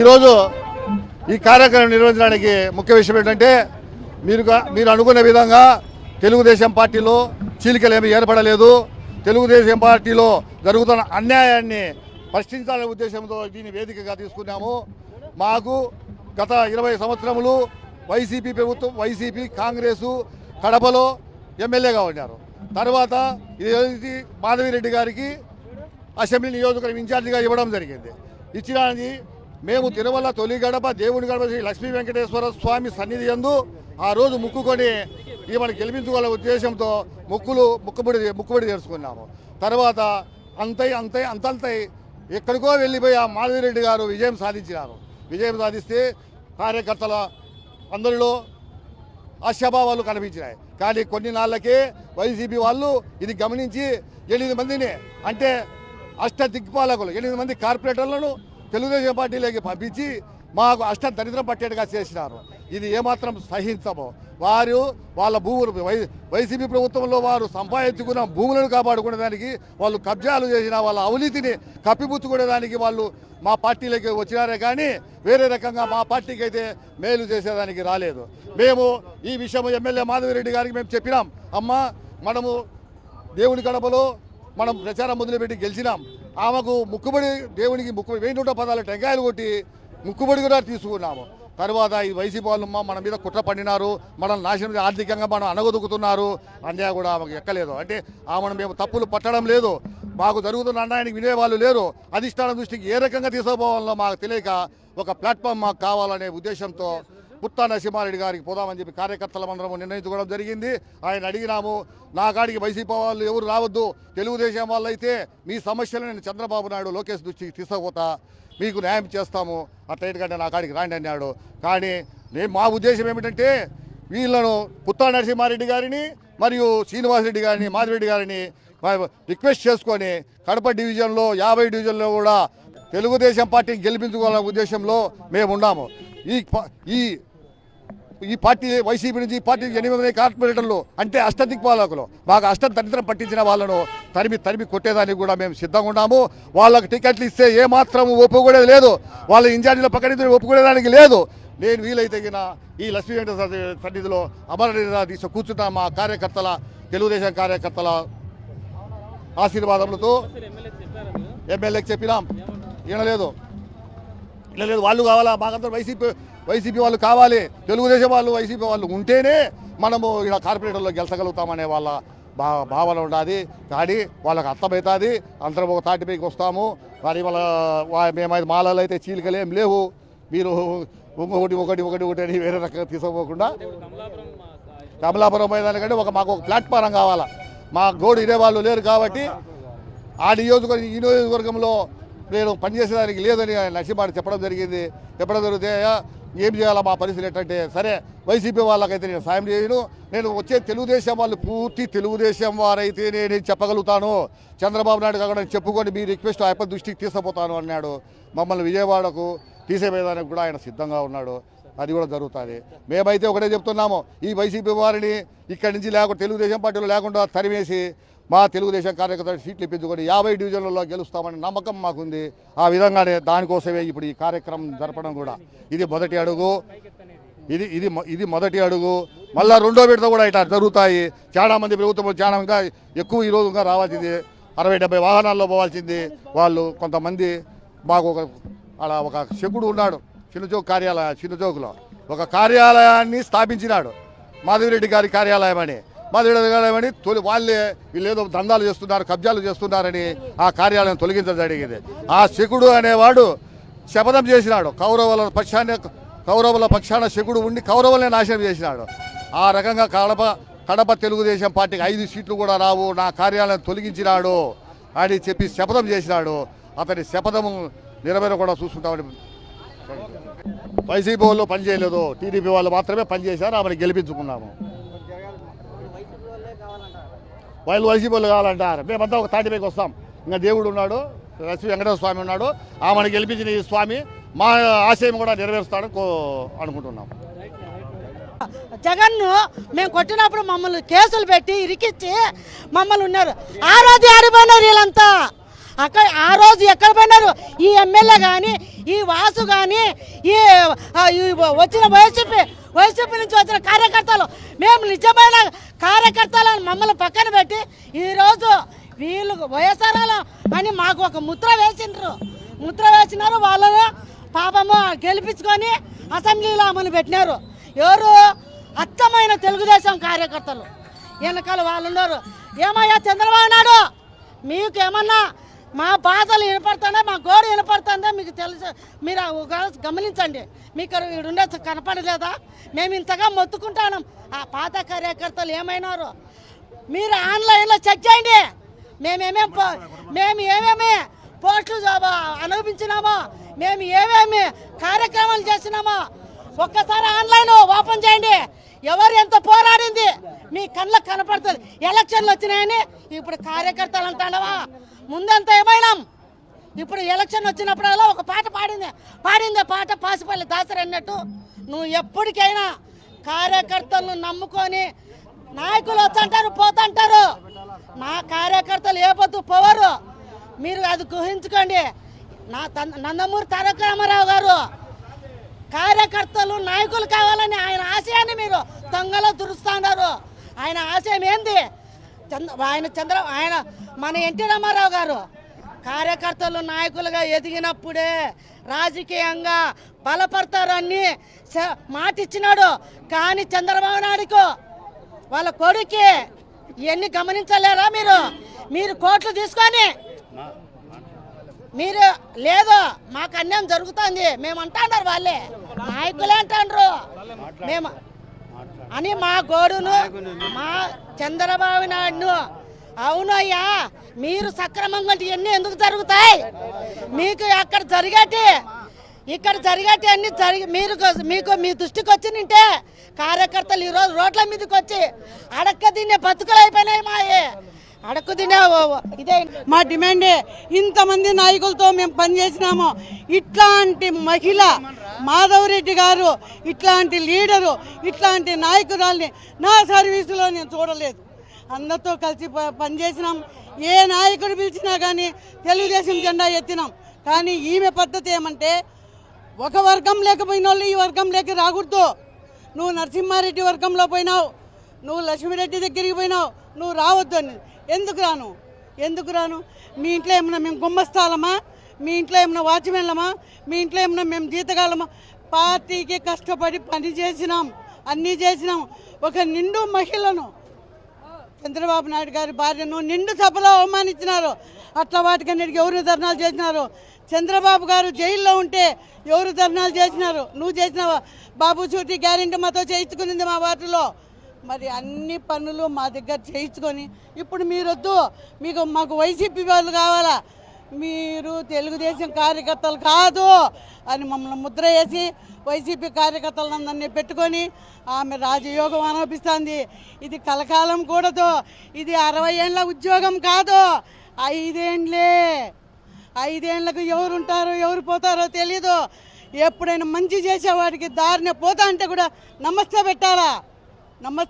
ఈరోజు ఈ కార్యక్రమం నిర్వహించడానికి ముఖ్య విషయం ఏంటంటే మీరు మీరు అనుకునే విధంగా తెలుగుదేశం పార్టీలో చీలికలు ఏమీ ఏర్పడలేదు. తెలుగుదేశం పార్టీలో జరుగుతున్న అన్యాయాన్ని ప్రశ్నించాలనే ఉద్దేశంతో దీన్ని వేదికగా తీసుకున్నాము. మాకు గత ఇరవై సంవత్సరములు వైసీపీ ప్రభుత్వం వైసీపీ కాంగ్రెసు కడపలో ఎమ్మెల్యేగా ఉన్నారు. తర్వాత ఇది మాధవిరెడ్డి గారికి అసెంబ్లీ నియోజకవర్గం ఇన్ఛార్జిగా ఇవ్వడం జరిగింది. ఇచ్చినది మేము తిరుమల తొలి గడప దేవుని గడప శ్రీ లక్ష్మీ వెంకటేశ్వర స్వామి సన్నిధి ఎందు ఆ రోజు ముక్కుకొని ఈమెను గెలిపించుకోవాల ఉద్దేశంతో ముక్కులు ముక్కుబడి ముక్కుబడి చేసుకున్నాము తర్వాత అంతై అంతై అంతంతై ఎక్కడికో వెళ్ళిపోయి ఆ మాధవిరెడ్డి గారు విజయం సాధించినారు. విజయం సాధిస్తే కార్యకర్తల అందరిలో ఆశాభావాలు కనిపించినాయి. కానీ కొన్ని నాళ్ళకే వైసీపీ వాళ్ళు ఇది గమనించి ఎనిమిది మందిని అంటే అష్ట దిగ్పాలకులు ఎనిమిది మంది కార్పొరేటర్లను తెలుగుదేశం పార్టీలోకి పంపించి మాకు అష్ట దరిద్రం పట్టేట్టుగా చేసినారు. ఇది ఏమాత్రం సహించము. వారు వాళ్ళ భూములు వై వైసీపీ ప్రభుత్వంలో వారు సంపాదించుకున్న భూములను కాపాడుకునేదానికి వాళ్ళు కబ్జాలు చేసిన వాళ్ళ అవినీతిని కప్పిపుచ్చుకునేదానికి వాళ్ళు మా పార్టీలోకి వచ్చినారే కానీ వేరే రకంగా మా పార్టీకి అయితే మేలు చేసేదానికి రాలేదు. మేము ఈ విషయం ఎమ్మెల్యే మాధవిరెడ్డి గారికి మేము చెప్పినాం. అమ్మ మనము దేవుని గడపలో మనం ప్రచారం మొదలుపెట్టి గెలిచినాం. ఆమెకు ముక్కుబడి దేవునికి ముక్కు వెయ్యి నూట పదాలు టెంకాయలు కొట్టి ముక్కుబడి కూడా తీసుకున్నాము. తర్వాత ఈ వైసీపీ వాళ్ళు మన మీద కుట్ర పండినారు మనల్ని నాశనం ఆర్థికంగా మనం అనగదొక్కుతున్నారు అన్యాయ కూడా ఆమెకు ఎక్కలేదు. అంటే ఆమెను మేము తప్పులు పట్టడం లేదు. మాకు జరుగుతున్న అన్యాయానికి వినేవాళ్ళు లేరు. అధిష్టానం దృష్టికి ఏ రకంగా తీసుకుపోవాలో మాకు తెలియక ఒక ప్లాట్ఫామ్ మాకు కావాలనే ఉద్దేశంతో పుత్తా నరసింహారెడ్డి గారికి పోదామని చెప్పి కార్యకర్తల మందరం నిర్ణయించుకోవడం జరిగింది. ఆయన అడిగినాము నా కాడికి వైసీపీ వాళ్ళు ఎవరు రావద్దు. తెలుగుదేశం వాళ్ళు అయితే మీ సమస్యలు నేను చంద్రబాబు నాయుడు లోకేష్ దృష్టికి తీసుకుపోతా. మీకు న్యాయం చేస్తాము. అట్లయితే నా కాడికి రాండి అన్నాడు. కానీ నేను మా ఉద్దేశం ఏమిటంటే వీళ్ళను పుత్తా నరసింహారెడ్డి గారిని మరియు శ్రీనివాసరెడ్డి గారిని మాధురెడ్డి గారిని రిక్వెస్ట్ చేసుకొని కడప డివిజన్లో యాభై డివిజన్లో కూడా తెలుగుదేశం పార్టీని గెలిపించుకోవాలనే ఉద్దేశంలో మేము ఉన్నాము. ఈ ఈ ఈ పార్టీ వైసీపీ నుంచి ఈ పార్టీ ఎనిమిది మంది కార్పొరేటర్లు అంటే అష్టదిక్పాలకులు మాకు అష్ట దరిద్రం పట్టించిన వాళ్ళను తరిమి తరిమి కొట్టేదానికి కూడా మేము సిద్ధంగా ఉన్నాము. వాళ్ళకి టికెట్లు ఇస్తే ఏ మాత్రం ఒప్పుకునేది లేదు. వాళ్ళ ఇన్ఛార్జీల పక్కన ఒప్పుకునేదానికి లేదు. నేను వీలైతే ఈ లక్ష్మీ వెంకటేశ్వర సన్నిధిలో అమరనీయ తీసి కూర్చున్న మా కార్యకర్తల తెలుగుదేశం కార్యకర్తల ఆశీర్వాదములతో ఎమ్మెల్యేకి చెప్పినాం. వినలేదు వినలేదు వాళ్ళు కావాలా? మాకందరూ వైసీపీ వైసీపీ వాళ్ళు కావాలి. తెలుగుదేశం వాళ్ళు వైసీపీ వాళ్ళు ఉంటేనే మనము ఇలా కార్పొరేటర్లో గెలచగలుగుతామనే వాళ్ళ భా భావన ఉండాది. కానీ వాళ్ళకి అర్థమవుతుంది అందరం ఒక తాటిపైకి వస్తాము. మరి వాళ్ళ మేమైతే మాలలు అయితే చీలికలు ఏం లేవు. మీరు ఇంకొకటి ఒకటి ఒకటి ఒకటి అని వేరే రకంగా తీసుకోకుండా కమలాపురం పోయేదానికంటే ఒక మాకు ఒక ప్లాట్ఫారం కావాలా. మా గోడు ఇదే వాళ్ళు లేరు కాబట్టి ఆ నియోజకవర్గం ఈ నియోజకవర్గంలో నేను పనిచేసేదానికి లేదని నరసింహాడు చెప్పడం జరిగింది. చెప్పడం జరిగితే ఏం చేయాలా మా పరిస్థితి ఏంటంటే సరే వైసీపీ వాళ్ళకైతే నేను సాయం చేయను. నేను వచ్చే తెలుగుదేశం వాళ్ళు పూర్తి తెలుగుదేశం వారైతే నేను చెప్పగలుగుతాను. చంద్రబాబు నాయుడు కాకుండా చెప్పుకొని మీ రిక్వెస్ట్ ఆయన దృష్టికి తీసుకుపోతాను అన్నాడు. మమ్మల్ని విజయవాడకు తీసేవేదానికి కూడా ఆయన సిద్ధంగా ఉన్నాడు. అది కూడా జరుగుతుంది. మేమైతే ఒకటే చెప్తున్నాము ఈ వైసీపీ వారిని ఇక్కడి నుంచి లేకుండా తెలుగుదేశం పార్టీలో లేకుండా తరిమేసి మా తెలుగుదేశం కార్యకర్తలు సీట్లు ఇప్పించుకొని యాభై డివిజన్లలో గెలుస్తామని నమ్మకం మాకుంది. ఆ విధంగానే దానికోసమే ఇప్పుడు ఈ కార్యక్రమం జరపడం కూడా. ఇది మొదటి అడుగు. ఇది ఇది ఇది మొదటి అడుగు. మళ్ళీ రెండో విడత కూడా ఇట్లా జరుగుతాయి. చాలామంది ప్రభుత్వం చాలా ఇంకా ఎక్కువ ఈ రోజుగా ఇంకా రావాల్సింది. అరవై డెబ్బై వాహనాల్లో పోవాల్సింది. వాళ్ళు కొంతమంది మాకు ఒక అలా ఒక శకుడు ఉన్నాడు. చిన్నచౌక్ కార్యాలయ చిన్నచౌక్లో. ఒక కార్యాలయాన్ని స్థాపించినాడు. మాధవిరెడ్డి గారి కార్యాలయం అని. మాధవిరెడ్డి తొలి వాళ్ళే వీళ్ళేదో దందాలు చేస్తున్నారు కబ్జాలు చేస్తున్నారని ఆ కార్యాలయం తొలగించడం జరిగింది. ఆ శకుడు అనేవాడు శపథం చేసినాడు. కౌరవుల పక్షాన్ని కౌరవుల పక్షాన శకుడు ఉండి కౌరవులనే నాశనం చేసినాడు. ఆ రకంగా కడప కడప తెలుగుదేశం పార్టీకి ఐదు సీట్లు కూడా రావు నా కార్యాలయం తొలగించినాడు అని చెప్పి శపథం చేసినాడు. అతని శపథము నెరవేరకుండా చూసుకుంటామని వైసీపీ వాళ్ళు పనిచేయలేదు. టీడీపీ వాళ్ళు మాత్రమే పనిచేశారు ఆమెను గెలిపించుకున్నాము. వాళ్ళు వైసీపీలు కావాలంటారు. మేమంతా ఒక తాటిపైకి వస్తాం. ఇంకా దేవుడు ఉన్నాడు రసి వెంకటేశ్వర స్వామి ఉన్నాడు. ఆమెను గెలిపించిన ఈ స్వామి మా ఆశయం కూడా నెరవేరుస్తాడు అనుకుంటున్నాం. జగన్ను మేము కొట్టినప్పుడు మమ్మల్ని కేసులు పెట్టి ఇరికిచ్చి మమ్మల్ని ఉన్నారు. ఆ రోజు ఆడిపోయినారు వీళ్ళంతా? అక్కడ ఆ రోజు ఎక్కడ పోయినారు? ఈ ఎమ్మెల్యే కానీ ఈ వాసు కానీ ఈ ఈ వచ్చిన వైసీపీ వైసీపీ నుంచి వచ్చిన కార్యకర్తలు. మేము నిజమైన కార్యకర్తలను మమ్మల్ని పక్కన పెట్టి ఈరోజు వీళ్ళు వైఎస్ఆర్ అని మాకు ఒక ముద్ర వేసిండ్రు. ముద్ర వేసినారు వాళ్ళను పాపము గెలిపించుకొని అసెంబ్లీలో అమలు పెట్టినారు. ఎవరు అచ్చమైన తెలుగుదేశం కార్యకర్తలు. వెనకాల వాళ్ళు ఉన్నారు. ఏమయ్యా చంద్రబాబు నాయుడు? మీకు ఏమన్నా మా బాధలు వినపడుతుండే మా గోడ వినపడుతుందే మీకు తెలుసు. మీరు ఒకవేళ గమనించండి. మీకు ఉండొచ్చు కనపడలేదా? మేము ఇంతగా మొత్తుకుంటాను. ఆ పాత కార్యకర్తలు ఏమైనారు? మీరు ఆన్లైన్లో చెక్ చేయండి. మేమేమేం పో- మేము ఏమేమి పోస్టులు అనుభవించినామో మేము ఏమేమి కార్యక్రమాలు చేసినామో ఒక్కసారి ఆన్లైన్ ఓపెన్ చేయండి. ఎవరు ఎంత పోరాడింది? మీ కళ్ళకు కనపడుతుంది. ఎలక్షన్లు వచ్చినాయని ఇప్పుడు కార్యకర్తలు అంటాడవా ముందంతా ఏమైనా? ఇప్పుడు ఎలక్షన్ వచ్చినప్పుడల్లా ఒక పాట పాడింది. పాడింది పాట పాసిపల్లి దాసరి అన్నట్టు. నువ్వు ఎప్పటికైనా కార్యకర్తలను నమ్ముకొని నాయకులు వచ్చంటారు పోతంటారు. నా కార్యకర్తలు ఏ పొద్దు పోవరు. మీరు అది గుహించుకోండి నా తన్- నందమూరి తారక రామారావు గారు కార్యకర్తలు నాయకులు కావాలని ఆయన ఆశయాన్ని మీరు దొంగలో దురుస్తున్నారు ఆయన ఆశయం ఏంది? చంద్ర ఆయన చంద్ర ఆయన మన ఎన్టీ రామారావు గారు కార్యకర్తలు నాయకులుగా ఎదిగినప్పుడే రాజకీయంగా బలపడతారని చ- కానీ చంద్రబాబు నాయుడుకు వాళ్ళ కొడుకి ఇవన్నీ గమనించలేరా మీరు? మీరు కోట్లు తీసుకొని మీరు లేదు మాకు అన్యాయం జరుగుతుంది. మేము అంటున్నారు వాళ్ళే. నాయకులే అంటాండ్రు. మేము అని మా గోడును మా చంద్రబాబు నాయుడును అవునయ్యా మీరు సక్రమంగా ఇవన్నీ ఎందుకు జరుగుతాయి? మీకు అక్కడ జరిగేటి ఇక్కడ జరిగేటి అన్ని జరిగి మీరు మీకు మీ దృష్టికి వచ్చి నింటే కార్యకర్తలు ఈరోజు రోడ్ల మీదకి వచ్చి అడక్క తినే బతుకులు అయిపోయినాయి మాయే. అడక్కు తినే ఓ- ఇదే. మా డిమాండే ఇంతమంది నాయకులతో మేము పనిచేసినాము. ఇట్లాంటి మహిళ మాధవరెడ్డి గారు ఇట్లాంటి లీడరు ఇట్లాంటి నాయకురాల్ని నా సర్వీసులో నేను చూడలేదు. అందరితో కలిసి ప- పనిచేసినాం. ఏ నాయకుడు పిలిచినా కానీ తెలుగుదేశం జెండా ఎత్తినాం. కానీ ఈమె పద్ధతి ఏమంటే ఒక వర్గం లేకపోయిన వాళ్ళు ఈ వర్గం లేక రాకూడదు. నువ్వు నరసింహారెడ్డి వర్గంలో పోయినావు నువ్వు లక్ష్మీరెడ్డి దగ్గరికి పోయినావు నువ్వు రావద్దు అని. ఎందుకు రాను? ఎందుకు రాను? మీ ఇంట్లో ఏమన్నా మేము గుమ్మస్తాలమా? మీ ఇంట్లో ఏమన్నా వాచ్మెన్లమా? మీ ఇంట్లో ఏమైనా మేము జీతగాలమా పార్టీకి కష్టపడి పని చేసినాం అన్నీ చేసినాం. ఒక నిండు మహిళను చంద్రబాబు నాయుడు గారి భార్యను నిండు సభలో అవమానించినారు. అట్లా వాటికన్నిటికి ఎవరు ధర్నాలు చేసినారు? చంద్రబాబు గారు జైల్లో ఉంటే ఎవరు ధర్నాలు చేసినారు? నువ్వు చేసినావా? బాబు చూటి గ్యారెంటీ మాతో చేయించుకునింది మా వాటిలో మరి అన్ని పనులు మా దగ్గర చేయించుకొని ఇప్పుడు మీరొద్దు. మీకు మాకు వైసీపీ వాళ్ళు కావాలా? మీరు తెలుగుదేశం కార్యకర్తలు కాదు అని మమ్మల్ని ముద్ర వేసి వైసీపీ కార్యకర్తలందరినీ పెట్టుకొని ఆమె రాజయోగం ఆరోపిస్తుంది. ఇది కలకాలం కూడదు. ఇది అరవై ఏళ్ళ ఉద్యోగం కాదు. ఐదేండ్లే. ఐదేండ్లకు ఎవరు ఉంటారో ఎవరు పోతారో తెలీదు. ఎప్పుడైనా మంచి చేసేవాడికి దారిన పోతా అంటే కూడా నమస్తే పెట్టాలా? నమస్తే